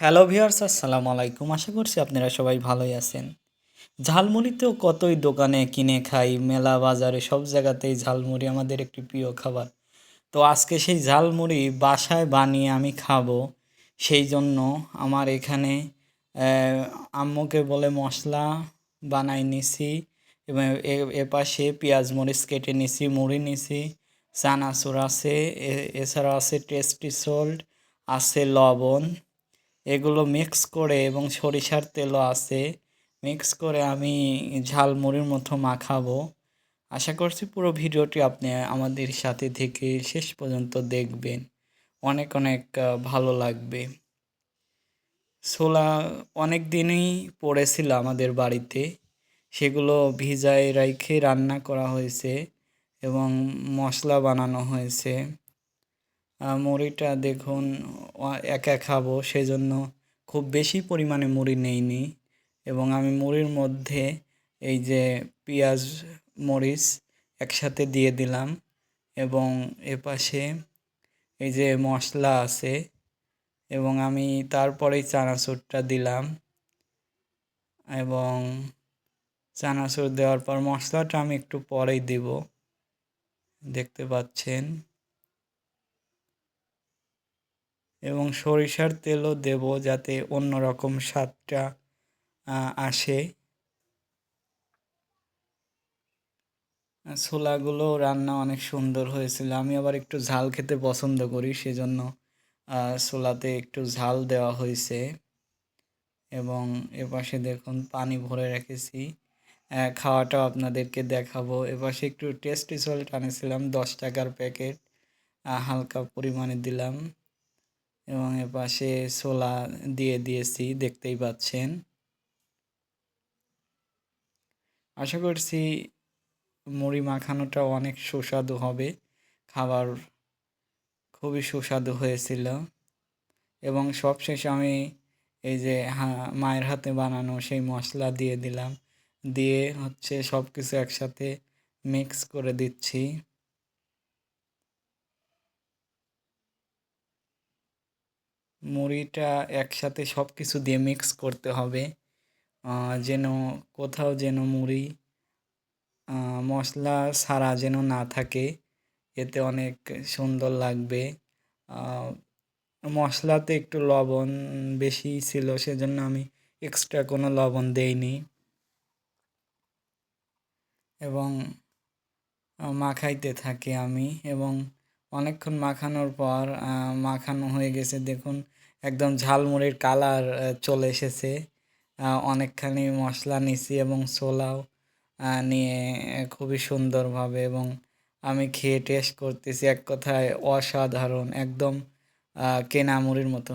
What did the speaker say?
Hello viewers, আসসালামু আলাইকুম। আশা করছি আপনারা সবাই ভালোই আছেন। ঝালমুড়িতেও কতই দোকানে কিনে খাই, মেলা, বাজারে, সব জায়গাতেই ঝালমুড়ি আমাদের একটি প্রিয় খাবার। তো আজকে সেই ঝালমুড়ি বাসায় বানিয়ে আমি খাব, সেই জন্য আমার এখানে আম্মুকে বলে মশলা বানাই নিছি, এবং এপাশে পেঁয়াজ মরিচ কেটে নিছি, মুড়ি নিছি, চানাচুর আছে এছাড়া আছে টেস্টি সল্ট, আছে লবণ এগুলো মিক্স করে এবং সরিষার তেলও আছে। মিক্স করে আমি ঝালমুড়ির মতো মাখাবো। আশা করছি পুরো ভিডিওটি আপনি আমাদের সাথে থেকে শেষ পর্যন্ত দেখবেন। অনেক অনেক ভালো লাগবে। ছোলা অনেক দিনই পড়েছিল আমাদের বাড়িতে। সেগুলো ভিজায় রেখে রান্না করা হয়েছে এবং মশলা বানানো হয়েছে। মুড়িটা দেখুন একা খাব, সেজন্য খুব বেশি পরিমাণে মুড়ি নেইনি। এবং আমি মুড়ির মধ্যে এই যে পেঁয়াজ, মরিচ একসাথে দিয়ে দিলাম। এবং এপাশে এই যে মশলা আছে, এবং আমি তারপরেই চানাচুরটা দিলাম। এবং চানাচুর দেওয়ার পর মশলাটা আমি একটু পরেই দেব। দেখতে পাচ্ছেন? এবং সরিষার তেলও দেব যাতে অন্যরকম স্বাদটা আসে। ছোলাগুলো রান্না অনেক সুন্দর হয়েছিল। আমি আবার একটু ঝাল খেতে পছন্দ করি, সেজন্য ছোলাতে একটু ঝাল দেওয়া হয়েছে। এবং এপাশে দেখুন পানি ভরে রেখেছি। খাওয়াটাও আপনাদেরকে দেখাবো। এপাশে একটু টেস্টি সল্ট আনেছিলাম দশ টাকার প্যাকেট। হালকা পরিমাণে দিলাম। এবং এপাশে ছোলা দিয়ে দিয়েছি, দেখতেই পাচ্ছেন। আশা করছি মুড়ি মাখানোটা অনেক সুস্বাদু হবে। খাবার খুবই সুস্বাদু হয়েছিল। এবং সবশেষে আমি এই যে মায়ের হাতে বানানো সেই মশলা দিয়ে দিলাম। দিয়ে হচ্ছে সব কিছু একসাথে মিক্স করে দিচ্ছি। মুড়িটা একসাথে সব কিছু দিয়ে মিক্স করতে হবে। যেন কোথাও যেন মুড়ি মশলা ছাড়া যেন না থাকে, এতে অনেক সুন্দর লাগবে। মশলাতে একটু লবণ বেশি ছিল, সেজন্য আমি এক্সট্রা কোনো লবণ দেইনি। এবং মাখাইতে থাকি আমি, এবং অনেকক্ষণ মাখানোর পর মাখানো হয়ে গেছে। দেখুন একদম ঝালমুড়ির কালার চলে এসেছে। অনেকখানি মশলা নিছি এবং ছোলাও নিয়ে খুবই সুন্দরভাবে এবং আমি খেয়ে টেস্ট করতেছি এক কথায় অসাধারণ, একদম কেনা মুড়ির মতো।